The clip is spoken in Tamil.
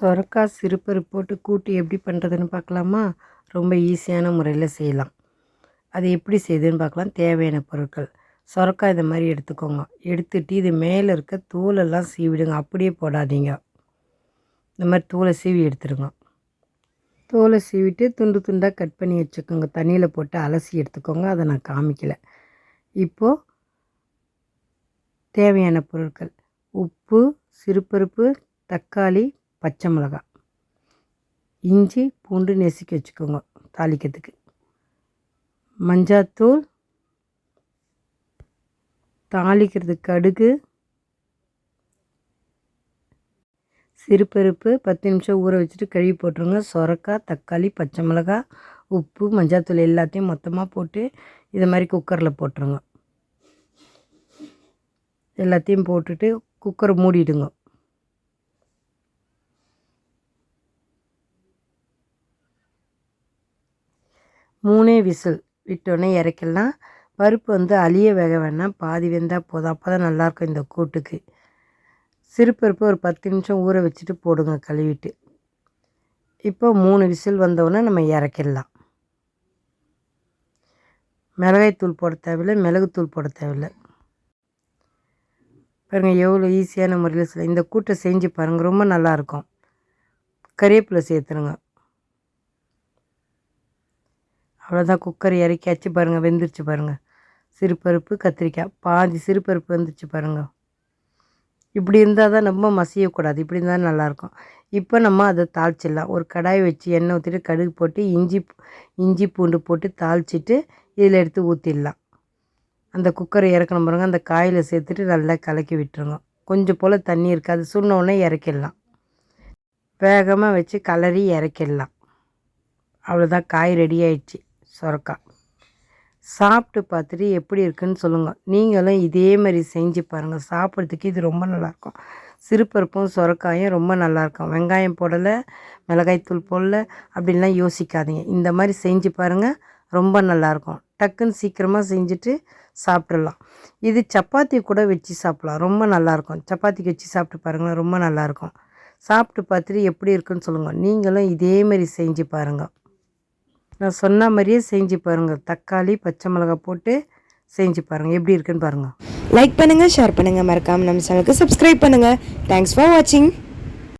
சொரக்காய் சிறுபருப்பு போட்டு கூட்டு எப்படி பண்ணுறதுன்னு பார்க்கலாமா? ரொம்ப ஈஸியான முறையில் செய்யலாம். அது எப்படி செய்யுதுன்னு பார்க்கலாம். தேவையான பொருட்கள். சொரக்காய் இந்த மாதிரி எடுத்துக்கோங்க. எடுத்துட்டு இது மேலே இருக்க தூளெல்லாம் சீவிடுங்க. அப்படியே போடாதீங்க. இந்த மாதிரி தூளை சீவி எடுத்துருங்க. தோலை சீவிட்டு துண்டு துண்டாக கட் பண்ணி வச்சுக்கோங்க. தண்ணியில் போட்டு அலசி எடுத்துக்கோங்க. அதை நான் காமிக்கலை. இப்போது தேவையான பொருட்கள். உப்பு சிறுபருப்பு தக்காளி பச்சை மிளகாய் இஞ்சி பூண்டு நெசுக்கி வச்சுக்கோங்க தாளிக்கிறதுக்கு. மஞ்சாத்தூள். தாளிக்கிறதுக்கு கடுகு. சிறுபருப்பு பத்து நிமிஷம் ஊற வச்சுட்டு கழுவி போட்டுருங்க. சொரக்காய் தக்காளி பச்சை மிளகாய் உப்பு மஞ்சாத்தூள் எல்லாத்தையும் மொத்தமாக போட்டு இதை மாதிரி குக்கரில் போட்டுருங்க. எல்லாத்தையும் போட்டுட்டு குக்கரை மூடிடுங்க. மூணே விசில் விட்டோடனே இறக்கிடலாம். பருப்பு வந்து அழிய வேக வேணாம் பாதி வெந்தால் போதும். அப்போ தான் நல்லாயிருக்கும் இந்த கூட்டுக்கு. சிறுபருப்பு ஒரு பத்து நிமிஷம் ஊற வச்சுட்டு போடுங்க கழுவிட்டு. இப்போ மூணு விசில் வந்தோடனே நம்ம இறக்கிடலாம். மிளகாய்த்தூள் போட தேவையில்லை. மிளகுத்தூள் போட தேவையில்லை. பாருங்கள் எவ்வளோ ஈஸியான முறையில் இந்த கூட்டை செஞ்சு பாருங்கள் ரொம்ப நல்லாயிருக்கும். கறிவேப்பிலை சேர்த்துருங்க. அவ்வளோதான் குக்கர் இறக்கியாச்சு பாருங்கள் வெந்துருச்சு பாருங்கள் சிறுபருப்பு கத்திரிக்காய் பாதி சிறுபருப்பு வந்துருச்சு பாருங்கள் இப்படி இருந்தால் தான் ரொம்ப மசியக்கூடாது இப்படி இருந்தால் நல்லாயிருக்கும் இப்போ நம்ம அதை தாளிச்சிடலாம். ஒரு கடாய் வச்சு எண்ணெய் ஊற்றிட்டு கடுகு போட்டு இஞ்சி இஞ்சி பூண்டு போட்டு தாளிச்சிட்டு இதில் எடுத்து ஊற்றிடலாம் அந்த குக்கரை இறக்கணும் பாருங்க அந்த காயில் சேர்த்துட்டு நல்லா கலக்கி விட்டுருங்க. கொஞ்சம் போல் தண்ணி இருக்காது சுண்ணோடனே இறக்கிடலாம். வேகமாக வச்சு கலரி இறக்கிடலாம். அவ்வளோதான் காய் ரெடி ஆயிடுச்சு. சொரக்காய் சாப்பிட்டு பார்த்துட்டு எப்படி இருக்குன்னு சொல்லுங்கள் நீங்களும் இதே மாதிரி செஞ்சு பாருங்கள் சாப்பிட்றதுக்கு இது ரொம்ப நல்லாயிருக்கும். சிறுபருப்பும் சுரக்காயும் ரொம்ப நல்லாயிருக்கும். வெங்காயம் போடலை மிளகாய்த்தூள் போடல அப்படின்லாம் யோசிக்காதீங்க. இந்த மாதிரி செஞ்சு பாருங்கள் ரொம்ப நல்லாயிருக்கும். டக்குன்னு சீக்கிரமாக செஞ்சுட்டு சாப்பிட்றலாம் இது சப்பாத்தி கூட வச்சு சாப்பிட்லாம். ரொம்ப நல்லாயிருக்கும். சப்பாத்திக்கு வச்சு சாப்பிட்டு பாருங்களேன் ரொம்ப நல்லாயிருக்கும். சாப்பிட்டு பார்த்துட்டு எப்படி இருக்குன்னு சொல்லுங்கள் நீங்களும் இதே மாதிரி செஞ்சு பாருங்கள் நான் சொன்ன மாதிரியே செஞ்சு பாருங்கள் தக்காளி பச்சை மிளகாய் போட்டு செஞ்சு பாருங்கள் எப்படி இருக்குன்னு பாருங்கள் லைக் பண்ணுங்கள் ஷேர் பண்ணுங்கள் மறக்காமல் நம்ம சேனலுக்கு சப்ஸ்கிரைப் பண்ணுங்கள் தேங்க்ஸ் ஃபார் வாட்சிங்